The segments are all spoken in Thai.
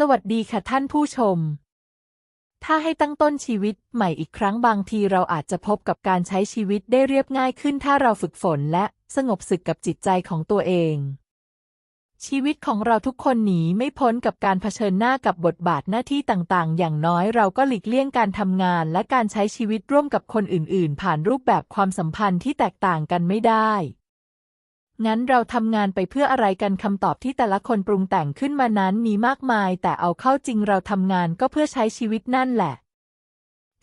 สวัสดีค่ะท่านผู้ชม ถ้าให้ตั้งต้นชีวิตใหม่อีกครั้งบางทีเราอาจจะพบกับการใช้ชีวิตได้เรียบง่ายขึ้นถ้าเราฝึกฝนและสงบศึกกับจิตใจของตัวเอง ชีวิตของเราทุกคนหนีไม่พ้นกับการเผชิญหน้ากับบทบาทหน้าที่ต่างๆ อย่างน้อยเราก็หลีกเลี่ยงการทำงานและการใช้ชีวิตร่วมกับคนอื่น ๆ ผ่านรูปแบบความสัมพันธ์ที่แตกต่างกันไม่ได้ งั้นเราทำงานไปเพื่ออะไรกันคำตอบที่แต่ละคนปรุงแต่งขึ้นมานั้นมีมากมาย แต่เอาเข้าจริงเราทำงานก็เพื่อใช้ชีวิตนั่นแหละ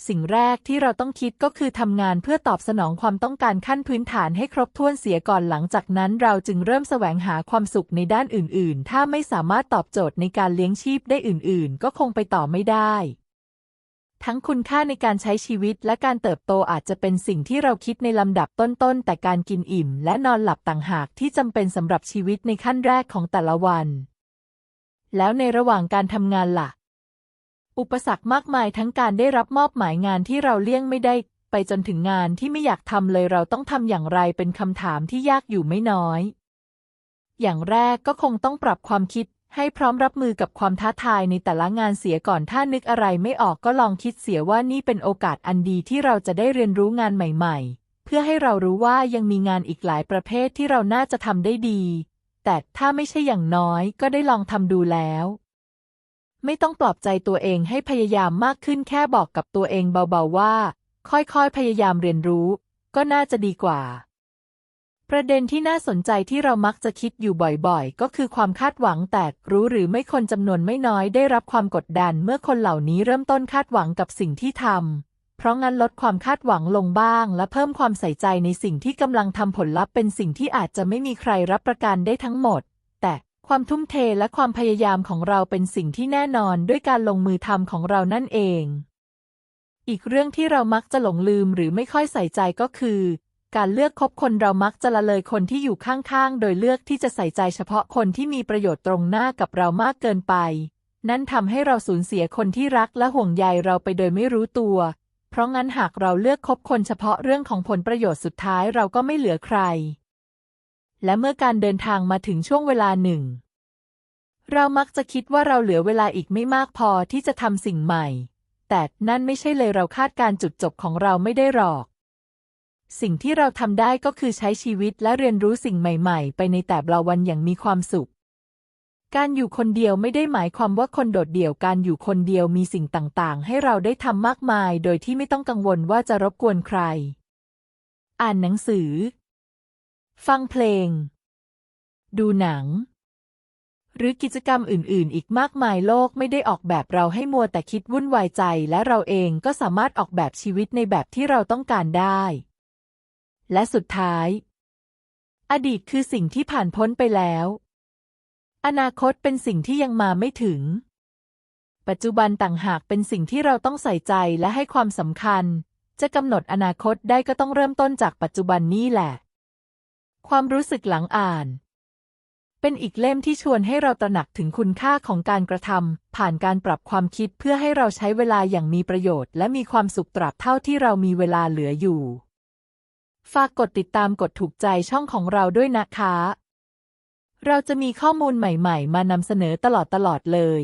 สิ่งแรกที่เราต้องคิดก็คือทำงานเพื่อตอบสนองความต้องการขั้นพื้นฐานให้ครบถ้วนเสียก่อนหลังจากนั้น เราจึงเริ่มแสวงหาความสุขในด้านอื่น ๆ ถ้าไม่สามารถตอบโจทย์ในการเลี้ยงชีพได้อื่น ๆ ก็คงไปต่อไม่ได้ ทั้งคุณค่าในการใช้ชีวิตและการเติบโตอาจจะเป็นสิ่งที่เราคิดในลำดับต้นๆ แต่การกินอิ่มและนอนหลับต่างหากที่จำเป็นสำหรับชีวิตในขั้นแรกของแต่ละวัน แล้วในระหว่างการทำงานล่ะ อุปสรรคมากมายทั้งการได้รับมอบหมายงานที่เราเลี่ยงไม่ได้ ไปจนถึงงานที่ไม่อยากทำเลยเราต้องทำอย่างไรเป็นคำถามที่ยากอยู่ไม่น้อย อย่างแรกก็คงต้องปรับความคิด ให้พร้อมรับมือกับความท้าทายในแต่ละงานเสียก่อนถ้านึกอะไรไม่ออกก็ลองคิดเสียว่านี่เป็นโอกาสอันดีที่เราจะได้เรียนรู้งานใหม่ๆ เพื่อให้เรารู้ว่ายังมีงานอีกหลายประเภทที่เราน่าจะทำได้ดี แต่ถ้าไม่ใช่อย่างน้อยก็ได้ลองทำดูแล้ว ไม่ต้องปลอบใจตัวเองให้พยายามมากขึ้นแค่บอกกับตัวเองเบาๆว่า ค่อยๆพยายามเรียนรู้ ก็น่าจะดีกว่า ประเด็นที่น่าสนใจที่เรามักจะคิดอยู่บ่อยๆ ก็คือความคาดหวังแต่รู้หรือไม่คนจำนวนไม่น้อยได้รับความกดดันเมื่อคนเหล่านี้เริ่มต้นคาดหวังกับสิ่งที่ทำ เพราะงั้นลดความคาดหวังลงบ้าง และเพิ่มความใส่ใจในสิ่งที่กำลังทำผลลัพธ์เป็นสิ่งที่อาจจะไม่มีใครรับประกันได้ทั้งหมด แต่ความทุ่มเทและความพยายามของเราเป็นสิ่งที่แน่นอนด้วยการลงมือทำของเรานั่นเอง อีกเรื่องที่เรามักจะหลงลืมหรือไม่ค่อยใส่ใจก็คือ การเลือกคบคนเรามักจะละเลยคนที่อยู่ข้างๆ โดยเลือกที่จะใส่ใจเฉพาะคนที่มีประโยชน์ตรงหน้ากับเรามากเกินไป นั่นทำให้เราสูญเสียคนที่รักและห่วงใยเราไปโดยไม่รู้ตัว เพราะงั้นหากเราเลือกคบคนเฉพาะเรื่องของผลประโยชน์สุดท้ายเราก็ไม่เหลือใคร และเมื่อการเดินทางมาถึงช่วงเวลาหนึ่ง เรามักจะคิดว่าเราเหลือเวลาอีกไม่มากพอที่จะทำสิ่งใหม่ แต่นั่นไม่ใช่เลยเราคาดการจุดจบของเราไม่ได้หรอก สิ่งที่เราทำได้ก็คือใช้ชีวิตและเรียนรู้สิ่งใหม่ ๆ ไปในแต่ละวันอย่างมีความสุข การอยู่คนเดียวไม่ได้หมายความว่าคนโดดเดี่ยวการอยู่คนเดียวมีสิ่งต่างๆ ให้เราได้ทำมากมาย โดยที่ไม่ต้องกังวลว่าจะรบกวนใคร อ่านหนังสือ ฟังเพลง ดูหนัง หรือกิจกรรมอื่น ๆ อีกมากมายโลกไม่ได้ออกแบบเราให้มัวแต่คิดวุ่นวายใจ และเราเองก็สามารถออกแบบชีวิตในแบบที่เราต้องการได้ และสุดท้าย อดีตคือสิ่งที่ผ่านพ้นไปแล้ว อนาคตเป็นสิ่งที่ยังมาไม่ถึง ปัจจุบันต่างหากเป็นสิ่งที่เราต้องใส่ใจและให้ความสำคัญ จะกำหนดอนาคตได้ก็ต้องเริ่มต้นจากปัจจุบันนี่แหละ ความรู้สึกหลังอ่าน เป็นอีกเล่มที่ชวนให้เราตระหนักถึงคุณค่าของการกระทำผ่านการปรับความคิดเพื่อให้เราใช้เวลาอย่างมีประโยชน์ และมีความสุขตราบเท่าที่เรามีเวลาเหลืออยู่ ฝากกดติดตามกดถูกใจช่องของเราด้วยนะคะ เราจะมีข้อมูลใหม่ ๆ มานำเสนอตลอดๆเลย